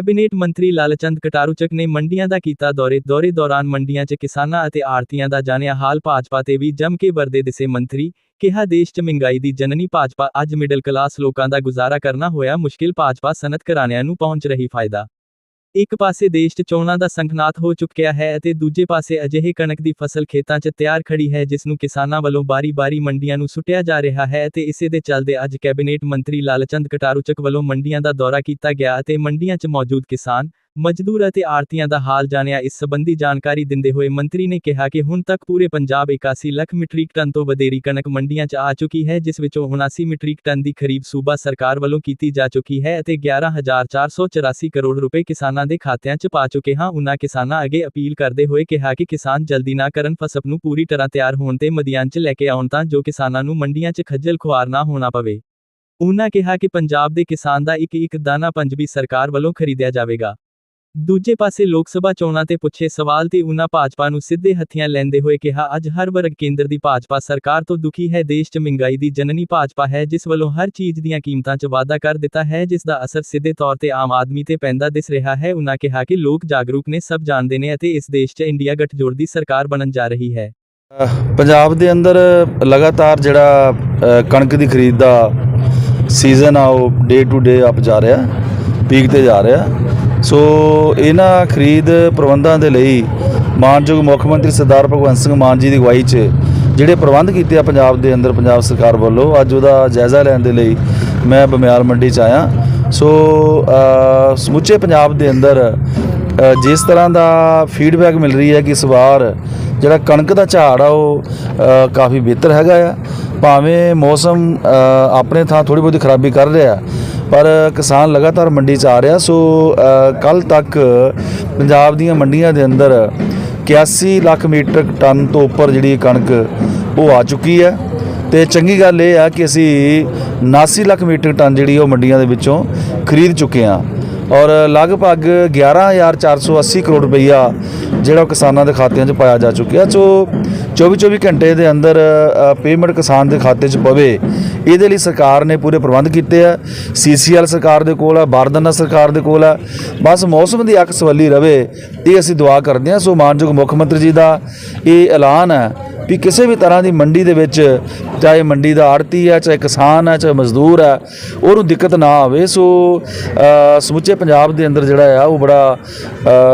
Cabinet ਮੰਤਰੀ ਲਾਲਚੰਦ ਕਟਾਰੂਚਕ ਨੇ ਮੰਡੀਆਂ ਦਾ ਕੀਤਾ ਦੌਰੇ। ਦੌਰੇ ਦੌਰਾਨ ਮੰਡੀਆਂ 'ਚ ਕਿਸਾਨਾਂ ਅਤੇ ਆੜਤੀਆਂ ਦਾ ਜਾਣਿਆ ਹਾਲ ਭਾਜਪਾ ਤੇ ਵੀ ਜੰਮ ਕੇ ਵਰਦੇ ਦਿਸੇ ਮੰਤਰੀ, ਕਿਹਾ ਦੇਸ਼ 'ਚ ਮਹਿੰਗਾਈ ਦੀ ਜਨਨੀ ਭਾਜਪਾ ਅੱਜ ਮਿਡਲ ਕਲਾਸ ਲੋਕਾਂ ਦਾ ਗੁਜ਼ਾਰਾ ਕਰਨਾ ਹੋਇਆ ਮੁਸ਼ਕਿਲ। ਭਾਜਪਾ ਸਨਅਤ ਕਰਾਣਿਆਂ ਨੂੰ ਪਹੁੰਚ ਰਹੀ ਫਾਇਦਾ ਇੱਕ ਪਾਸੇ ਦੇਸ਼ 'ਚ ਚੋਣਾਂ ਦਾ ਸੰਖਨਾਤ ਹੋ ਚੁੱਕਿਆ ਹੈ ਅਤੇ ਦੂਜੇ ਪਾਸੇ ਅਜਿਹੇ ਕਣਕ ਦੀ ਫਸਲ ਖੇਤਾਂ 'ਚ ਤਿਆਰ ਖੜੀ ਹੈ ਜਿਸ ਨੂੰ ਕਿਸਾਨਾਂ ਵੱਲੋਂ ਬਾਰੀ-ਬਾਰੀ ਮੰਡੀਆਂ ਨੂੰ ਸੁੱਟਿਆ ਜਾ ਰਿਹਾ ਹੈ ਅਤੇ ਇਸੇ ਦੇ ਚੱਲਦੇ ਅੱਜ ਕੈਬਨਿਟ ਮੰਤਰੀ ਲਾਲਚੰਦ ਕਟਾਰੂਚਕ ਵੱਲੋਂ ਮੰਡੀਆਂ ਦਾ ਦੌਰਾ ਕੀਤਾ ਗਿਆ ਅਤੇ ਮੰਡੀਆਂ 'ਚ ਮੌਜੂਦ ਕਿਸਾਨ ਮਜ਼ਦੂਰ ਅਤੇ ਆੜਤੀਆਂ ਦਾ ਹਾਲ ਜਾਣਿਆ। ਇਸ ਸੰਬੰਧੀ ਜਾਣਕਾਰੀ ਦਿੰਦੇ ਹੋਏ ਮੰਤਰੀ ਨੇ ਕਿਹਾ ਕਿ ਹੁਣ ਤੱਕ ਪੂਰੇ ਪੰਜਾਬ 81 ਲੱਖ ਮੀਟ੍ਰਿਕ ਟਨ ਤੋਂ ਵਧੇਰੀ ਕਣਕ ਮੰਡੀਆਂ 'ਚ ਆ ਚੁੱਕੀ ਹੈ, ਜਿਸ ਵਿੱਚੋਂ 79 ਮੀਟ੍ਰਿਕ ਟਨ ਦੀ ਖਰੀਦ ਸੂਬਾ ਸਰਕਾਰ ਵੱਲੋਂ ਕੀਤੀ ਜਾ ਚੁੱਕੀ ਹੈ ਅਤੇ 11484 ਕਰੋੜ ਰੁਪਏ ਕਿਸਾਨਾਂ ਦੇ ਖਾਤਿਆਂ 'ਚ ਪਾ ਚੁੱਕੇ ਹਾਂ। ਉਨ੍ਹਾਂ ਕਿਸਾਨਾਂ ਅੱਗੇ ਅਪੀਲ ਕਰਦੇ ਹੋਏ ਕਿਹਾ ਕਿ ਕਿਸਾਨ ਜਲਦੀ ਨਾ ਕਰਨ, ਫਸਲ ਨੂੰ ਪੂਰੀ ਤਰ੍ਹਾਂ ਤਿਆਰ ਹੋਣ ਤੇ ਮਦੀਆਨ 'ਚ ਲੈ ਕੇ ਆਉਣ ਤਾਂ ਜੋ ਕਿਸਾਨਾਂ ਨੂੰ ਮੰਡੀਆਂ 'ਚ ਖੱਜਲ ਖੁਆਰ ਨਾ ਹੋਣਾ ਪਵੇ। ਉਨ੍ਹਾਂ ਕਿਹਾ ਕਿ ਪੰਜਾਬ ਦੇ ਕਿਸਾਨ ਦਾ ਇੱਕ ਇੱਕ ਦਾਣਾ ਪੰਜਵੀ ਸਰਕਾਰ ਵੱਲੋਂ ਖਰੀਦਿਆ ਜਾਵੇਗਾ। ਦੂਜੇ ਪਾਸੇ ਲੋਕ ਸਭਾ ਚੋਣਾਂ ਤੇ ਪੁੱਛੇ ਸਵਾਲ ਤੇ ਉਨ੍ਹਾਂ ਭਾਜਪਾ ਨੂੰ ਸਿੱਧੇ ਹੱਥੀਆਂ ਲੈਂਦੇ ਹੋਏ ਕਿਹਾ, ਅੱਜ ਹਰ ਵਰਗ ਕੇਂਦਰ ਦੀ ਭਾਜਪਾ ਸਰਕਾਰ ਤੋਂ ਦੁਖੀ ਹੈ, ਦੇਸ਼ 'ਚ ਮਹਿੰਗਾਈ ਦੀ ਜਨਨੀ ਭਾਜਪਾ ਹੈ, ਜਿਸ ਵੱਲੋਂ ਹਰ ਚੀਜ਼ ਦੀਆਂ ਕੀਮਤਾਂ 'ਚ ਵਾਧਾ ਕਰ ਦਿੱਤਾ ਹੈ, ਜਿਸ ਦਾ ਅਸਰ ਸਿੱਧੇ ਤੌਰ ਤੇ ਆਮ ਆਦਮੀ ਤੇ ਪੈਂਦਾ ਦਿਸ ਰਿਹਾ ਹੈ, ਉਨ੍ਹਾਂ ਕਿਹਾ ਕਿ ਲੋਕ ਜਾਗਰੂਕ ਨੇ, ਸਭ ਜਾਣਦੇ ਨੇ ਅਤੇ ਇਸ ਦੇਸ਼ 'ਚ ਇੰਡੀਆ ਗੱਠਜੋੜ ਦੀ ਸਰਕਾਰ ਬਣਨ ਜਾ ਰਹੀ ਹੈ। ਪੰਜਾਬ ਦੇ ਅੰਦਰ ਲਗਾਤਾਰ ਜਿਹੜਾ ਕਣਕ ਦੀ ਖਰੀਦ ਦਾ ਸੀਜ਼ਨ ਆ, ਉਹ ਡੇ ਟੂ ਡੇ ਅਪ ਜਾ ਰਿਹਾ ਪੀਕ ਤੇ ਜਾ ਰਿਹਾ। ਸੋ ਇਹਨਾਂ ਖਰੀਦ ਪ੍ਰਬੰਧਾਂ ਦੇ ਲਈ ਮਾਨਯੋਗ ਮੁੱਖ ਮੰਤਰੀ ਸਰਦਾਰ ਭਗਵੰਤ ਸਿੰਘ ਮਾਨ ਜੀ ਦੀ ਅਗਵਾਈ 'ਚ ਜਿਹੜੇ ਪ੍ਰਬੰਧ ਕੀਤੇ ਆ ਪੰਜਾਬ ਦੇ ਅੰਦਰ, ਪੰਜਾਬ ਸਰਕਾਰ ਵੱਲੋਂ, ਅੱਜ ਉਹਦਾ ਜਾਇਜ਼ਾ ਲੈਣ ਦੇ ਲਈ ਮੈਂ ਬਮਿਆਲ ਮੰਡੀ 'ਚ ਆਇਆ। ਸੋ ਸਮੁੱਚੇ ਪੰਜਾਬ ਦੇ ਅੰਦਰ ਜਿਸ ਤਰ੍ਹਾਂ ਦਾ ਫੀਡਬੈਕ ਮਿਲ ਰਹੀ ਹੈ ਕਿ ਇਸ ਵਾਰ ਜਿਹੜਾ ਕਣਕ ਦਾ ਝਾੜ ਆ ਉਹ ਕਾਫੀ ਬਿਹਤਰ ਹੈਗਾ ਆ। ਭਾਵੇਂ ਮੌਸਮ ਆਪਣੇ ਥਾਂ ਥੋੜੀ ਬਹੁਤੀ ਖਰਾਬੀ ਕਰ ਰਿਹਾ ਪਰ ਕਿਸਾਨ ਲਗਾਤਾਰ ਮੰਡੀ 'ਚ ਆ ਰਿਹਾ, ਸੋ ਕੱਲ ਤੱਕ ਪੰਜਾਬ ਦੀਆਂ ਮੰਡੀਆਂ ਦੇ ਅੰਦਰ 81 ਲੱਖ ਮੀਟਰ ਟਨ ਤੋਂ ਉੱਪਰ ਜਿਹੜੀ ਕਣਕ ਉਹ ਆ ਚੁੱਕੀ ਹੈ। ਤੇ ਚੰਗੀ ਗੱਲ ਇਹ ਆ ਕਿ ਅਸੀਂ 79 ਲੱਖ ਮੀਟਰ ਟਨ ਜਿਹੜੀ ਉਹ ਮੰਡੀਆਂ ਦੇ ਵਿੱਚੋਂ ਖਰੀਦ ਚੁੱਕੇ ਹਾਂ ਔਰ ਲਗਭਗ 11480 ਕਰੋੜ ਰੁਪਈਆ ਜਿਹੜਾ ਉਹ ਕਿਸਾਨਾਂ ਦੇ ਖਾਤਿਆਂ 'ਚ ਪਾਇਆ ਜਾ ਚੁੱਕਿਆ। ਸੋ 24-24 ਘੰਟੇ ਦੇ ਅੰਦਰ ਪੇਮੈਂਟ ਕਿਸਾਨ ਦੇ ਖਾਤੇ 'ਚ ਪਵੇ, ਇਹਦੇ ਲਈ ਸਰਕਾਰ ਨੇ ਪੂਰੇ ਪ੍ਰਬੰਧ ਕੀਤੇ ਆ। ਸੀਸੀਐਲ ਸਰਕਾਰ ਦੇ ਕੋਲ ਆ, ਬਾਰਦਾਨਾ ਸਰਕਾਰ ਦੇ ਕੋਲ ਆ। ਬਸ ਮੌਸਮ ਦੀ ਅੱਖ ਸਵੱਲੀ ਰਵੇ, ਇਹ ਅਸੀਂ ਦੁਆ ਕਰਦੇ ਹਾਂ। ਸੋ ਮਾਨਯੋਗ ਮੁੱਖ ਮੰਤਰੀ ਜੀ ਦਾ ਇਹ ਐਲਾਨ ਹੈ ਵੀ ਕਿਸੇ ਵੀ ਤਰ੍ਹਾਂ ਦੀ ਮੰਡੀ ਦੇ ਵਿੱਚ ਚਾਹੇ ਮੰਡੀ ਦਾ ਆੜਤੀ ਹੈ ਚਾਹੇ ਕਿਸਾਨ ਹੈ ਚਾਹੇ ਮਜ਼ਦੂਰ ਹੈ ਉਹਨੂੰ ਦਿੱਕਤ ਨਾ ਆਵੇ। ਸੋ ਸਮੁੱਚੇ ਪੰਜਾਬ ਦੇ ਅੰਦਰ ਜਿਹੜਾ ਆ ਉਹ ਬੜਾ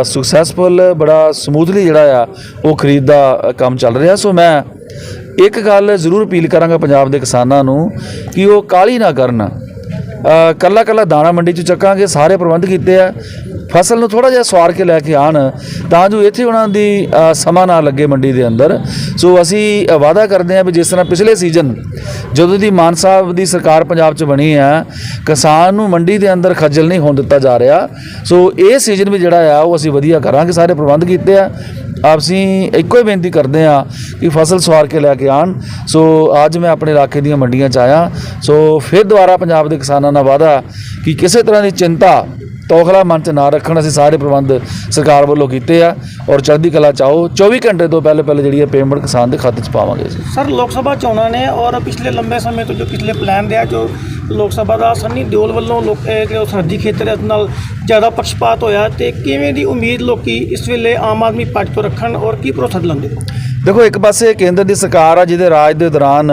ਸਕਸੈਸਫੁਲ ਬੜਾ ਸਮੂਥਲੀ ਜਿਹੜਾ ਆ ਉਹ ਖਰੀਦ ਦਾ ਕੰਮ ਚੱਲ ਰਿਹਾ। ਸੋ ਮੈਂ ਇੱਕ ਗੱਲ ਜ਼ਰੂਰ ਅਪੀਲ ਕਰਾਂਗਾ ਪੰਜਾਬ ਦੇ ਕਿਸਾਨਾਂ ਨੂੰ ਕਿ ਉਹ ਕਾਲੀ ਨਾ ਕਰਨ। ਅ, ਕੱਲਾ ਕੱਲਾ ਦਾਣਾ ਮੰਡੀ ਚ ਚੱਕਾਂਗੇ ਸਾਰੇ ਪ੍ਰਬੰਧ ਕੀਤੇ ਆ। ਫਸਲ ਨੂੰ ਥੋੜਾ ਜਿਹਾ ਸਵਾਰ ਕੇ ਲੈ ਕੇ ਆਣ ਤਾਂ ਜੋ ਇੱਥੇ ਉਹਨਾਂ ਦੀ ਸਮਾਂ ਨਾ ਲੱਗੇ ਮੰਡੀ ਦੇ ਅੰਦਰ। ਸੋ ਅਸੀਂ ਵਾਅਦਾ ਕਰਦੇ ਹਾਂ ਵੀ ਜਿਸ ਤਰ੍ਹਾਂ ਪਿਛਲੇ ਸੀਜ਼ਨ ਜਦੋਂ ਦੀ ਮਾਨ ਸਾਹਿਬ ਦੀ ਸਰਕਾਰ ਪੰਜਾਬ 'ਚ ਬਣੀ ਆ ਕਿਸਾਨ ਨੂੰ ਮੰਡੀ ਦੇ ਅੰਦਰ ਖੱਜਲ ਨਹੀਂ ਹੋਣ ਦਿੱਤਾ ਜਾ ਰਿਹਾ। ਸੋ ਇਹ ਸੀਜ਼ਨ ਵੀ ਜਿਹੜਾ ਆ, ਉਹ ਅਸੀਂ ਵਧੀਆ ਕਰਾਂਗੇ, ਸਾਰੇ ਪ੍ਰਬੰਧ ਕੀਤੇ ਆ। ਆਪਸੀ ਇੱਕੋ ਹੀ ਬੇਨਤੀ ਕਰਦੇ ਆ ਕਿ ਫਸਲ ਸਵਾਰ ਕੇ ਲੈ ਕੇ ਆਣ ਸੋ ਅੱਜ ਮੈਂ ਆਪਣੇ ਇਲਾਕੇ ਦੀਆਂ ਮੰਡੀਆਂ 'ਚ ਆਇਆ। ਸੋ ਫਿਰ ਦੁਬਾਰਾ ਪੰਜਾਬ ਦੇ ਕਿਸਾਨਾਂ ਨਾਲ ਵਾਅਦਾ ਕਿ ਕਿਸੇ ਤਰ੍ਹਾਂ ਦੀ ਚਿੰਤਾ ਤੌਖਲਾ ਮਨ 'ਚ ਨਾ ਰੱਖਣ ਅਸੀਂ ਸਾਰੇ ਪ੍ਰਬੰਧ ਸਰਕਾਰ ਵੱਲੋਂ ਕੀਤੇ ਆ ਔਰ ਚੜ੍ਹਦੀ ਕਲਾ ਚਾਹੋ 24 ਘੰਟੇ ਤੋਂ ਪਹਿਲੇ ਪਹਿਲੇ ਜਿਹੜੀ ਹੈ ਪੇਮੈਂਟ ਕਿਸਾਨ ਦੇ ਖਾਤੇ 'ਚ ਪਾਵਾਂਗੇ ਜੀ ਸਰ ਲੋਕ ਸਭਾ ਚੋਣਾਂ ਨੇ ਔਰ ਪਿਛਲੇ ਲੰਬੇ ਸਮੇਂ ਤੋਂ ਜੋ ਪਿਛਲੇ ਪਲਾਨ ਰਿਹਾ ਜੋ ਲੋਕ ਸਭਾ ਦਾ ਸੰਨੀ ਦਿਓਲ ਵੱਲੋਂ ਲੋਕ ਜੋ ਸਰਹੱਦੀ ਖੇਤਰ ਇਸ ਨਾਲ ਜ਼ਿਆਦਾ ਪੱਖਪਾਤ ਹੋਇਆ ਤੇ ਕਿਵੇਂ ਦੀ ਉਮੀਦ ਲੋਕੀ ਇਸ ਵੇਲੇ ਆਮ ਆਦਮੀ ਪਾਰਟੀ ਤੋਂ ਰੱਖਣ ਔਰ ਕੀ ਭਰੋਸਾ ਦਿਲਾਉਂਦੇ? ਹੋ ਦੇਖੋ ਇੱਕ ਪਾਸੇ ਕੇਂਦਰ ਦੀ ਸਰਕਾਰ ਆ ਜਿਹਦੇ ਰਾਜ ਦੇ ਦੌਰਾਨ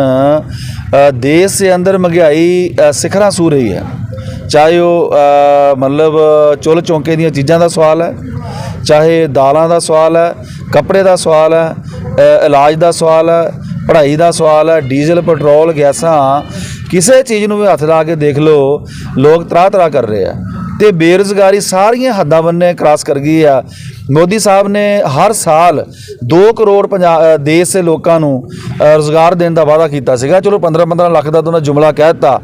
ਦੇਸ਼ ਦੇ ਅੰਦਰ ਮਹਿੰਗਾਈ ਸਿਖਰਾਂ ਛੂ ਰਹੀ ਹੈ। ਚਾਹੇ ਉਹ ਮਤਲਬ ਚੁੱਲ ਚੌਂਕੇ ਦੀਆਂ ਚੀਜ਼ਾਂ ਦਾ ਸਵਾਲ ਹੈ, ਚਾਹੇ ਦਾਲਾਂ ਦਾ ਸਵਾਲ ਹੈ, ਕੱਪੜੇ ਦਾ ਸਵਾਲ ਹੈ ਇਲਾਜ ਦਾ ਸਵਾਲ ਹੈ, ਪੜ੍ਹਾਈ ਦਾ ਸਵਾਲ ਹੈ, ਡੀਜ਼ਲ, ਪੈਟਰੋਲ, ਗੈਸਾਂ, ਕਿਸੇ ਚੀਜ਼ ਨੂੰ ਵੀ ਹੱਥ ਲਾ ਕੇ ਦੇਖ ਲਓ, ਲੋਕ ਤਰਾਹ ਤਰਾਹ ਕਰ ਰਹੇ ਆ। ਤੇ ਬੇਰੁਜ਼ਗਾਰੀ ਸਾਰੀਆਂ ਹੱਦਾਂ ਬੰਨੇ ਕ੍ਰਾਸ ਕਰ ਗਈ ਆ। ਮੋਦੀ ਸਾਹਿਬ ਨੇ ਹਰ ਸਾਲ 2 ਕਰੋੜ ਪੰਜਾ- ਦੇਸ਼ ਦੇ ਲੋਕਾਂ ਨੂੰ ਅ, ਰੁਜ਼ਗਾਰ ਦੇਣ ਦਾ ਵਾਅਦਾ ਕੀਤਾ ਸੀਗਾ। ਚਲੋ 15 15 ਲੱਖ ਦਾ ਤਾਂ ਉਹਨਾਂ ਜੁਮਲਾ ਕਹਿ ਦਿੱਤਾ।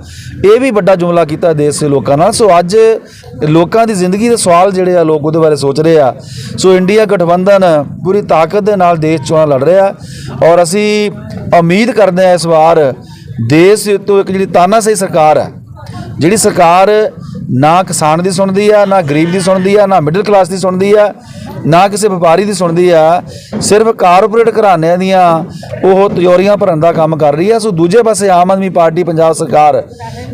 ਇਹ ਵੀ ਵੱਡਾ ਜੁਮਲਾ ਕੀਤਾ ਦੇਸ਼ ਦੇ ਲੋਕਾਂ ਨਾਲ। ਸੋ ਅੱਜ ਲੋਕਾਂ ਦੀ ਜ਼ਿੰਦਗੀ ਦੇ ਸਵਾਲ ਜਿਹੜੇ ਆ ਲੋਕ ਉਹਦੇ ਬਾਰੇ ਸੋਚ ਰਹੇ ਆ। ਸੋ ਇੰਡੀਆ ਗਠਬੰਧਨ ਪੂਰੀ ਤਾਕਤ ਦੇ ਨਾਲ ਦੇਸ਼ ਚੋਣਾਂ ਲੜ ਰਿਹਾ। ਔਰ ਅਸੀਂ ਉਮੀਦ ਕਰਦੇ ਆ ਇਸ ਵਾਰ ਦੇਸ਼ ਤੋਂ ਇੱਕ ਜਿਹੜੀ ਤਾਨਾਸ਼ਾਹੀ ਸਰਕਾਰ ਹੈ ਜਿਹੜੀ ਸਰਕਾਰ ਨਾ ਕਿਸਾਨ ਦੀ ਸੁਣਦੀ ਆ, ਨਾ ਗਰੀਬ ਦੀ ਸੁਣਦੀ ਆ, ਨਾ ਮਿਡਲ ਕਲਾਸ ਦੀ ਸੁਣਦੀ ਆ, ਨਾ ਕਿਸੇ ਵਪਾਰੀ ਦੀ ਸੁਣਦੀ ਆ, ਸਿਰਫ ਕਾਰਪੋਰੇਟ ਘਰਾਣਿਆਂ ਦੀਆਂ ਉਹ ਤਿਜੋਰੀਆਂ ਭਰਨ ਦਾ ਕੰਮ ਕਰ ਰਹੀ ਆ। ਸੋ ਦੂਜੇ ਪਾਸੇ ਆਮ ਆਦਮੀ ਪਾਰਟੀ ਪੰਜਾਬ ਸਰਕਾਰ,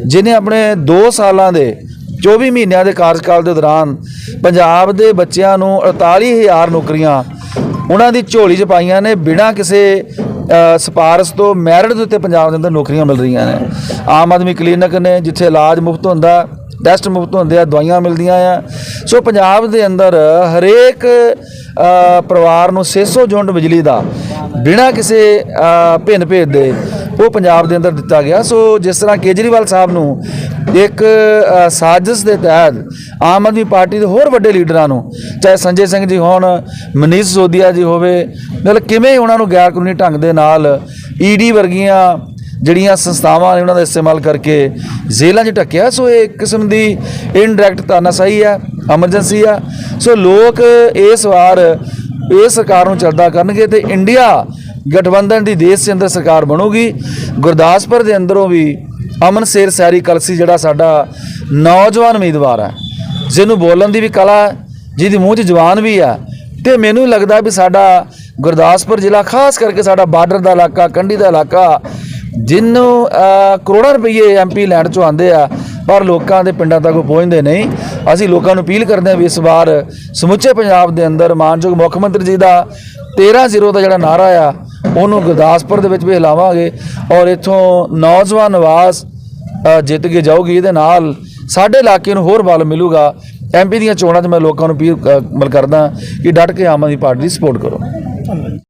ਜਿਹਨੇ ਆਪਣੇ 2 ਸਾਲਾਂ ਦੇ 24 ਮਹੀਨਿਆਂ ਦੇ ਕਾਰਜਕਾਲ ਦੇ ਦੌਰਾਨ ਪੰਜਾਬ ਦੇ ਬੱਚਿਆਂ ਨੂੰ 48000 ਨੌਕਰੀਆਂ ਉਹਨਾਂ ਦੀ ਝੋਲੀ 'ਚ ਪਾਈਆਂ ਨੇ ਬਿਨਾਂ ਕਿਸੇ ਸਿਫਾਰਸ਼ ਤੋਂ ਮੈਰਿਟ ਦੇ ਉੱਤੇ ਪੰਜਾਬ ਦੇ ਅੰਦਰ ਨੌਕਰੀਆਂ ਮਿਲ ਰਹੀਆਂ ਨੇ। ਆਮ ਆਦਮੀ ਕਲੀਨਿਕ ਨੇ ਜਿੱਥੇ ਇਲਾਜ ਮੁਫਤ ਹੁੰਦਾ ਟੈਸਟ ਮੁਫਤ ਹੁੰਦੇ ਆ, ਦਵਾਈਆਂ ਮਿਲਦੀਆਂ ਆ। ਸੋ ਪੰਜਾਬ ਦੇ ਅੰਦਰ ਹਰੇਕ ਪਰਿਵਾਰ ਨੂੰ 600 ਯੂਨਿਟ ਬਿਜਲੀ ਦਾ ਬਿਨਾਂ ਕਿਸੇ ਭਿੰਨ ਭੇਦ ਦੇ ਉਹ ਪੰਜਾਬ ਦੇ ਅੰਦਰ ਦਿੱਤਾ ਗਿਆ। ਸੋ ਜਿਸ ਤਰ੍ਹਾਂ ਕੇਜਰੀਵਾਲ ਸਾਹਿਬ ਨੂੰ ਇੱਕ ਅ, ਸਾਜ਼ਿਸ਼ ਦੇ ਤਹਿਤ ਆਮ ਆਦਮੀ ਪਾਰਟੀ ਦੇ ਹੋਰ ਵੱਡੇ ਲੀਡਰਾਂ ਨੂੰ ਚਾਹੇ ਸੰਜੇ ਸਿੰਘ ਜੀ ਹੋਣ ਮਨੀਸ਼ ਸੋਦੀਆ ਜੀ ਹੋਵੇ ਮਤਲਬ ਕਿਵੇਂ ਉਹਨਾਂ ਨੂੰ ਗੈਰ ਕਾਨੂੰਨੀ ਢੰਗ ਦੇ ਨਾਲ ਈਡੀ ਵਰਗੀਆਂ ਜਿਹੜੀਆਂ ਸੰਸਥਾਵਾਂ ਨੇ ਉਹਨਾਂ ਦਾ ਇਸਤੇਮਾਲ ਕਰਕੇ ਜੇਲ੍ਹਾਂ 'ਚ ਢੱਕਿਆ ਸੋ ਇਹ ਇੱਕ ਕਿਸਮ ਦੀ ਇਨਡਾਇਰੈਕਟ ਤਾਨਾਸ਼ਾਹੀ ਆ ਐਮਰਜੈਂਸੀ ਆ। ਸੋ ਲੋਕ ਇਸ ਵਾਰ ਇਹ ਸਰਕਾਰ ਨੂੰ ਚੱਲਦਾ ਕਰਨਗੇ ਤੇ ਇੰਡੀਆ ਗਠਬੰਧਨ ਦੀ ਦੇਸ਼ ਦੇ ਅੰਦਰ ਸਰਕਾਰ ਬਣੂਗੀ ਗੁਰਦਾਸਪੁਰ ਦੇ ਅੰਦਰੋਂ ਵੀ ਅਮਨ ਸ਼ੇਰ ਸੈਰੀ ਕਲਸੀ ਜਿਹੜਾ ਸਾਡਾ ਨੌਜਵਾਨ ਉਮੀਦਵਾਰ ਹੈ ਜਿਹਨੂੰ ਬੋਲਣ ਦੀ ਵੀ ਕਲਾ ਹੈ ਜਿਹਦੀ ਮੂੰਹ 'ਚ ਜ਼ੁਬਾਨ ਵੀ ਆ ਤੇ ਮੈਨੂੰ ਲੱਗਦਾ ਵੀ ਸਾਡਾ ਗੁਰਦਾਸਪੁਰ ਜ਼ਿਲ੍ਹਾ ਖਾਸ ਕਰਕੇ ਸਾਡਾ ਬਾਰਡਰ ਦਾ ਇਲਾਕਾ ਕੰਢੀ ਦਾ ਇਲਾਕਾ ਜਿਹਨੂੰ ਅਹ, ਕਰੋੜਾਂ ਰੁਪਏ ਐਮਪੀ ਲੈਂਡ ਚੋਂ ਆਉਂਦੇ ਆ ਪਰ ਲੋਕਾਂ ਦੇ ਪਿੰਡਾਂ ਤੱਕ ਪਹੁੰਚਦੇ ਨਹੀਂ। ਅਸੀਂ ਲੋਕਾਂ ਨੂੰ ਅਪੀਲ ਕਰਦੇ ਹਾਂ ਵੀ ਇਸ ਵਾਰ ਸਮੁੱਚੇ ਪੰਜਾਬ ਦੇ ਅੰਦਰ ਮਾਨਯੋਗ ਮੁੱਖ ਮੰਤਰੀ ਜੀ ਦਾ 13-0 ਦਾ ਜਿਹੜਾ ਨਾਰਾ ਆ, ਉਹਨੂੰ ਗੁਰਦਾਸਪੁਰ ਦੇ ਵਿੱਚ ਵੀ ਹਿਲਾਵਾਂਗੇ ਔਰ ਇੱਥੋਂ ਨੌਜਵਾਨ ਨਵਾਜ਼ ਜਿੱਤ ਕੇ ਜਾਊਗੀ, ਇਹਦੇ ਨਾਲ ਸਾਡੇ ਇਲਾਕੇ ਨੂੰ ਹੋਰ ਬਲ ਮਿਲੂਗਾ। ਐਮਪੀ ਦੀਆਂ ਚੋਣਾਂ 'ਚ ਮੈਂ ਲੋਕਾਂ ਨੂੰ ਅਪੀਲ ਕਰਦਾ ਕਿ ਡਟ ਕੇ ਆਮ ਆਦਮੀ ਪਾਰਟੀ ਦੀ ਸਪੋਰਟ ਕਰੋ।